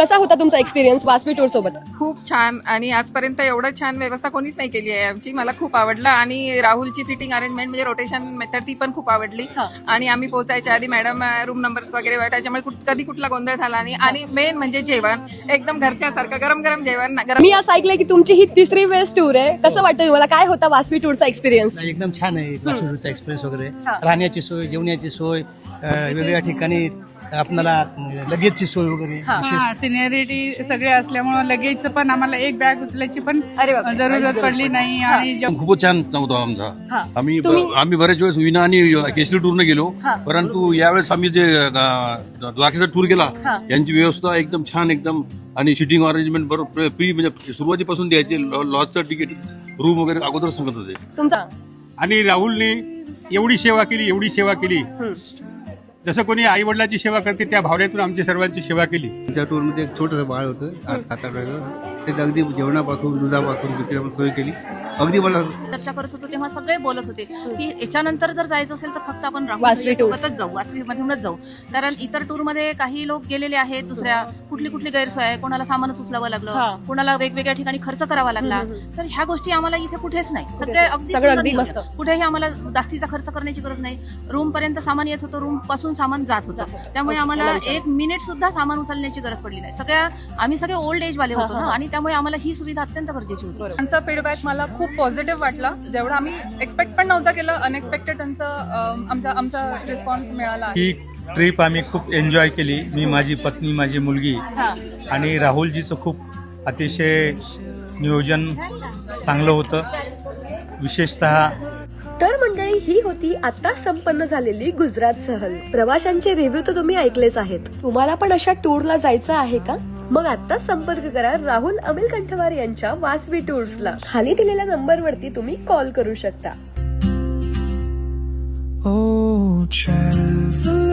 कसा होता तुमचा एक्सपिरियन्स वासवी टूर सोबत? खूप छान. आणि आजपर्यंत एवढं छान व्यवस्था कोणीच नाही केली आहे आमची. मला खूप आवडलं. आणि राहुलची सिटिंग अरेंजमेंट म्हणजे रोटेशन मेथड ती पण खूप आवडली. आणि आम्ही पोहोचायच्या आधी मॅडम रूम नंबर वगैरे त्याच्यामुळे कुठ- कधी कुठला गोंधळ झाला नाही. आणि मेन म्हणजे जेवण. एकदम घरच्यासारखं गरम गरम जेवण ना गरम मी असं ऐकलंय की तुमची ही तिसरी वेळेस टूर आहे. कसं वाटतं तुम्हाला? काय होता वासवी टूरचा एक्सपिरियन्स नाही, एकदम छान आहे. वासुदेवचा एक्सप्रेस वगैरे. हा. राहण्याची सोय जेवण्याची सोय अं, वेगवेगळ्या ठिकाणी आपल्याला लगेचची सोय वगैरे हा. सिनियरिटी सगळे असल्यामुळे लगेच पण आम्हाला एक बॅग उचलायची पण अरे बापरे. जरूरत पडली नाही आणि खूपच छान होता हा. आमचा. आम्ही आम्ही बऱ्याच वेळेस विना आणि केसरी टूरने गेलो. हा. परंतु यावेळेस आम्ही जे अं, द्वारकेचा टूर केला हा. यांची व्यवस्था एकदम छान एकदम आणि सिटिंग अरेंजमेंट बरोबर प्री म्हणजे सुरुवातीपासून द्यायचे लॉजचं तिकीट रूम वगैरे अगोदर सांगत होते. तुमचा? आणि राहुलने एवढी सेवा केली एवढी सेवा केली. जसं कोणी आई वडिलाची सेवा करते त्या भावनेतून आमची सर्वांची सेवा केली. आमच्या टूरमध्ये एक छोटंसं बाळ होतं आठ सात आठ वर्षाचं ते अगदी जेवणापासून दुधापासून दुसरी आपण सोय केली. अगदी मला चर्चा करत होतो तेव्हा सगळे बोलत होते की याच्यानंतर जर जायचं असेल तर फक्त आपण वासवी. सोबतच जाऊ वासवी मधूनच जाऊ. कारण इतर टूरमध्ये काही लोक गेलेले आहेत दुसऱ्या कुठली कुठली गैरसोय आहे कोणाला सामानच उचलावं. लागलं कोणाला वेगवेगळ्या ठिकाणी खर्च करावा लागला. तर ह्या गोष्टी आम्हाला इथे कुठेच नाही. सगळे अगदी सगळं सुंदर अगदी नियोजन. मस्त. कुठेही आम्हाला जास्तीचा खर्च करण्याची गरज नाही. रूम पर्यंत सामान येत होतं रूमपासून सामान जात होतं. त्यामुळे आम्हाला एक मिनिट सुद्धा सामान उचलण्याची गरज पडली नाही. सगळ्या आम्ही सगळे ओल्ड एज वाले होतो ना आणि त्यामुळे आम्हाला ही सुविधा अत्यंत गरजेची होती. त्यांचा फीडबॅक मला खूप पॉझिटिव्ह वाटला. जेवढा आम्ही एक्सपेक्ट पण नव्हता केलं अनएक्सपेक्टेड त्यांचं आमचा आमचा रिस्पॉन्स मिळाला. आहे ही ट्रिप आम्ही खूप एन्जॉय केली. मी माझी पत्नी माझी मुलगी आणि राहुलजीचं खूप अतिशय नियोजन चांगलं होतं. विशेषतः तर मंडळी ही होती आता संपन्न झालेली गुजरात सहल. प्रवाशांचे रिव्ह्यू तर तुम्ही ऐकलेच आहेत. तुम्हाला पण अशा टूरला जायचं आहे का? मग आता संपर्क करा राहुल अमिल कंठवार यांच्या वासवी टूर्सला खाली दिलेल्या नंबरवरती तुम्ही कॉल करू शकता Oh.